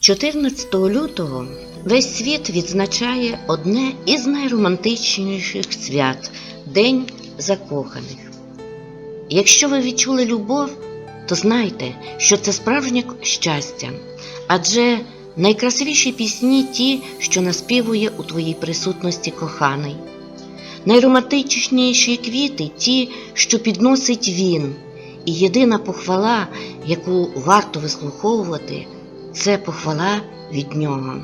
14 лютого весь світ відзначає одне із найромантичніших свят День закоханих. Якщо ви відчули любов, то знайте, що це справжнє щастя, адже найкрасивіші пісні ті, що наспівує у твоїй присутності коханий. Найромантичніші квіти ті, що підносить він, і єдина похвала, яку варто вислуховувати, це похвала від нього.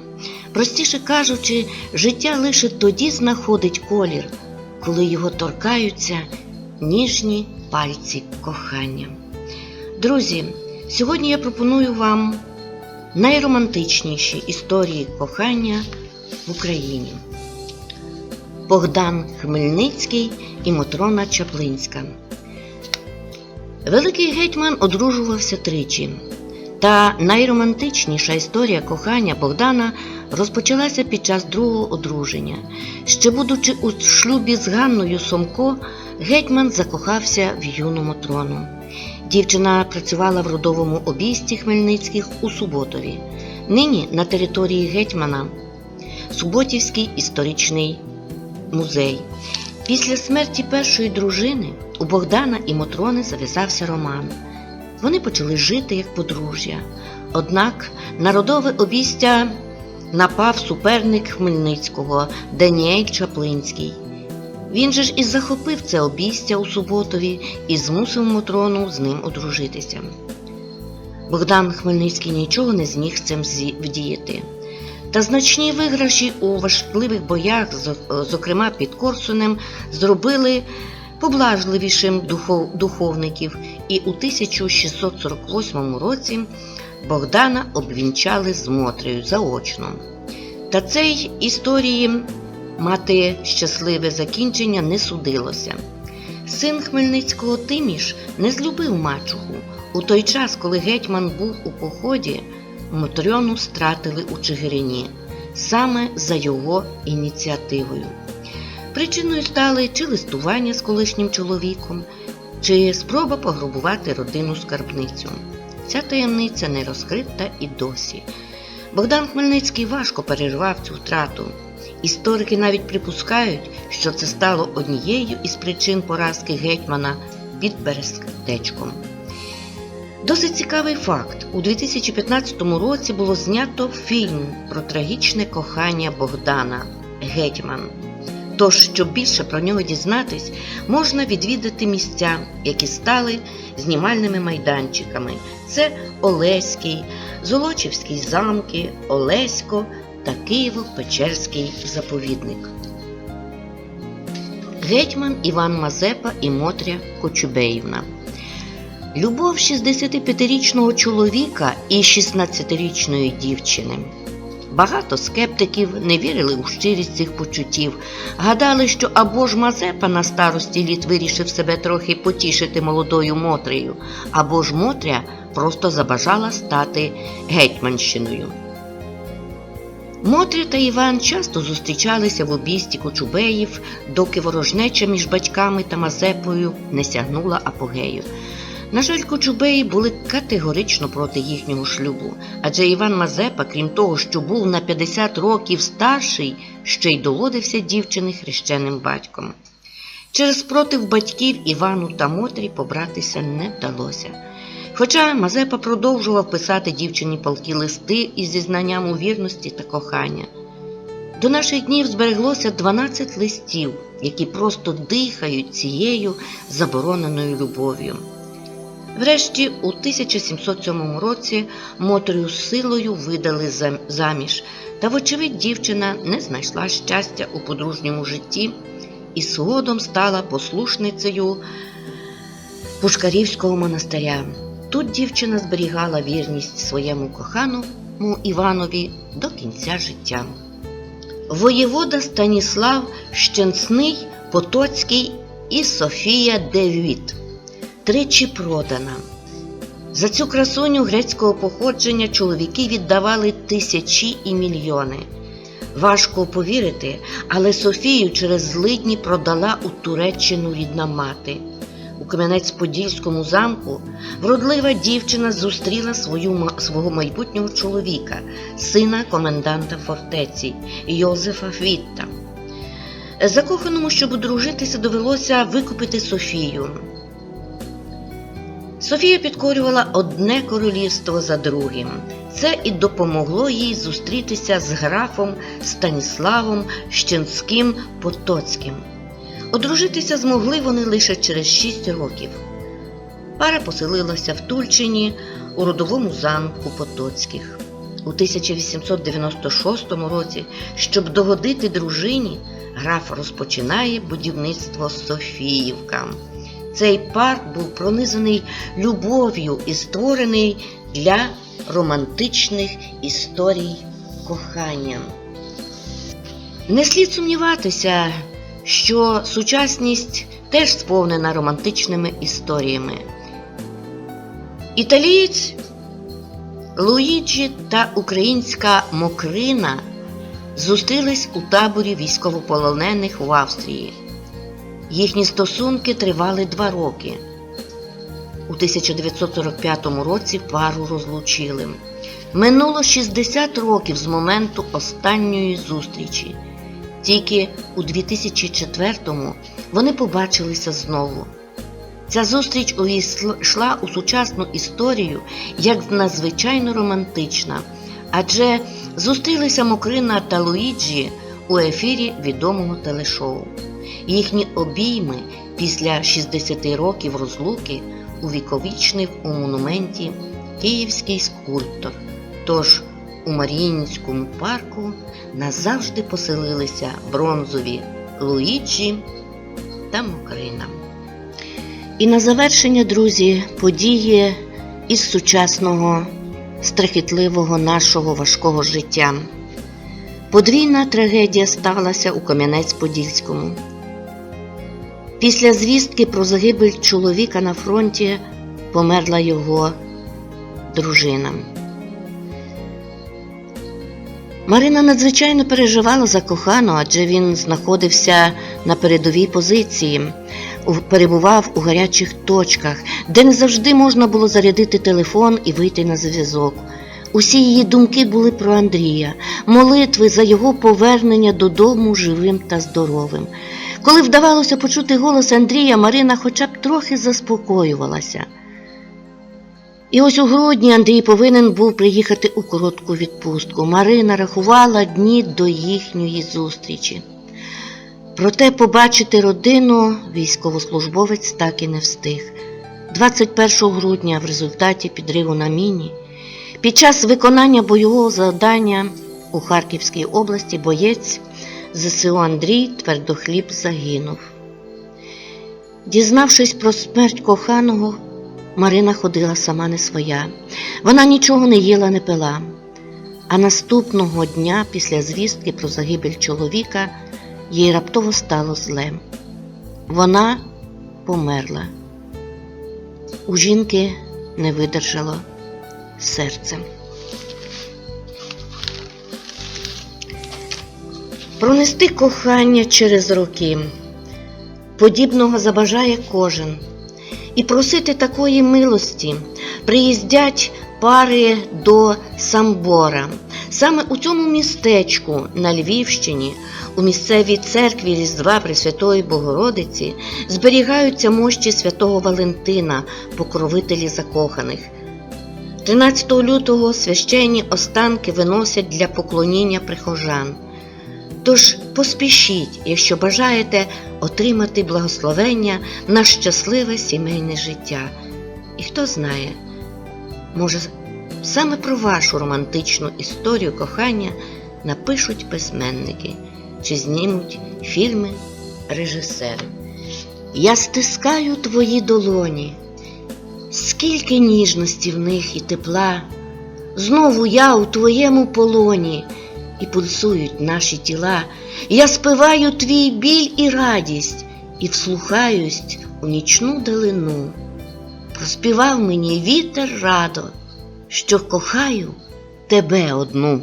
Простіше кажучи, життя лише тоді знаходить колір, коли його торкаються ніжні пальці кохання. Друзі, сьогодні я пропоную вам найромантичніші історії кохання в Україні. Богдан Хмельницький і Мотрона Чаплинська. Великий гетьман одружувався тричі. Та найромантичніша історія кохання Богдана розпочалася під час другого одруження. Ще будучи у шлюбі з Ганною Сомко, гетьман закохався в юну Мотрону. Дівчина працювала в родовому обійсті Хмельницьких у Суботові. Нині на території гетьмана Суботівський історичний музей. Після смерті першої дружини у Богдана і Мотрони зав'язався роман. Вони почали жити як подружжя. Однак народове обійстя напав суперник Хмельницького Даніель Чаплинський. Він же ж і захопив це обійстя у Суботові і змусив Мотрону з ним одружитися. Богдан Хмельницький нічого не зміг з цим вдіяти. Та значні виграші у важливих боях, зокрема під Корсунем, зробили поблажливішим духовників, і у 1648 році Богдана обвінчали з Мотрею заочно. Та цей історії мати щасливе закінчення не судилося. Син Хмельницького Тиміш не злюбив мачуху. У той час, коли гетьман був у поході, Мотрьону стратили у Чигирині саме за його ініціативою. Причиною стали чи листування з колишнім чоловіком, чи спроба пограбувати родину скарбницю. Ця таємниця не розкрита і досі. Богдан Хмельницький важко переживав цю втрату. Історики навіть припускають, що це стало однією із причин поразки гетьмана під Берестечком. Досить цікавий факт: у 2015 році було знято фільм про трагічне кохання Богдана Гетьман. Тож, щоб більше про нього дізнатись, можна відвідати місця, які стали знімальними майданчиками. Це Олеський, Золочівський замки, Олесько та Києво-Печерський заповідник. Гетьман Іван Мазепа і Мотря Кочубеївна. Любов 65-річного чоловіка і 16-річної дівчини. Багато скептиків не вірили у щирість цих почуттів, гадали, що або ж Мазепа на старості літ вирішив себе трохи потішити молодою Мотрею, або ж Мотря просто забажала стати гетьманщиною. Мотря та Іван часто зустрічалися в обійсті Кочубеїв, доки ворожнеча між батьками та Мазепою не сягнула апогею. На жаль, Кочубеї були категорично проти їхнього шлюбу, адже Іван Мазепа, крім того, що був на 50 років старший, ще й доводився дівчини хрещеним батьком. Через спротив батьків Івану та Мотрі побратися не вдалося. Хоча Мазепа продовжував писати дівчині палкі листи із зізнанням у вірності та кохання. До наших днів збереглося 12 листів, які просто дихають цією забороненою любов'ю. Врешті, у 1707 році Мотрю з силою видали заміж, та, вочевидь, дівчина не знайшла щастя у подружньому житті і згодом стала послушницею Пушкарівського монастиря. Тут дівчина зберігала вірність своєму коханому Іванові до кінця життя. Воєвода Станіслав Щенсний, Потоцький і Софія Девіт тричі продана. За цю красуню грецького походження чоловіки віддавали тисячі і мільйони. Важко повірити, але Софію через злидні продала у Туреччину рідна мати. у Кам'янець-Подільському замку вродлива дівчина зустріла свою, свого майбутнього чоловіка, сина коменданта фортеці Йозефа Фвітта. Закоханому, щоб одружитися, довелося викупити Софію. Софія підкорювала одне королівство за другим. Це і допомогло їй зустрітися з графом Станіславом Щенським Потоцьким. Одружитися змогли вони лише через шість років. Пара поселилася в Тульчині у родовому замку Потоцьких. У 1896 році, щоб догодити дружині, граф розпочинає будівництво Софіївка. Цей парк був пронизаний любов'ю і створений для романтичних історій кохання. Не слід сумніватися, що сучасність теж сповнена романтичними історіями. Італієць Луїджі та українська Мокрина зустрілись у таборі військовополонених в Австрії. Їхні стосунки тривали два роки. У 1945 році пару розлучили. Минуло 60 років з моменту останньої зустрічі. Тільки у 2004-му вони побачилися знову. Ця зустріч увійшла у сучасну історію як надзвичайно романтична, адже зустрілися Мокрина та Луїджі у ефірі відомого телешоу. Їхні обійми після 60 років розлуки увіковічнив у монументі київський скульптор. Тож у Маріїнському парку назавжди поселилися бронзові Луїджі та Мокрина. І на завершення, друзі, події із сучасного, страхітливого нашого важкого життя. Подвійна трагедія сталася у Кам'янець-Подільському. Після звістки про загибель чоловіка на фронті померла його дружина. Марина надзвичайно переживала за коханого, адже він знаходився на передовій позиції, перебував у гарячих точках, де не завжди можна було зарядити телефон і вийти на зв'язок. Усі її думки були про Андрія, молитви за його повернення додому живим та здоровим. Коли вдавалося почути голос Андрія, Марина хоча б трохи заспокоювалася. І ось у грудні Андрій повинен був приїхати у коротку відпустку. Марина рахувала дні до їхньої зустрічі. Проте побачити родину військовослужбовець так і не встиг. 21 грудня в результаті підриву на міні під час виконання бойового завдання у Харківській області боєць ЗСУ Андрій Твердохліб загинув. Дізнавшись про смерть коханого, Марина ходила сама не своя. Вона нічого не їла, не пила. А наступного дня, після звістки про загибель чоловіка, їй раптово стало зле. Вона померла. У жінки не видержало серце. Пронести кохання через роки. Подібного забажає кожен. І просити такої милості приїздять пари до Самбора. Саме у цьому містечку на Львівщині, у місцевій церкві Різдва Пресвятої Богородиці, зберігаються мощі святого Валентина, покровителі закоханих. 13 лютого священні останки виносять для поклоніння прихожан. Тож поспішіть, якщо бажаєте отримати благословення на щасливе сімейне життя. І хто знає, може, саме про вашу романтичну історію кохання напишуть письменники чи знімуть фільми режисери. Я стискаю твої долоні, скільки ніжності в них і тепла. Знову я у твоєму полоні і пульсують наші тіла. Я спиваю твій біль і радість, і вслухаюсь у нічну далину. Проспівав мені вітер радо, що кохаю тебе одну.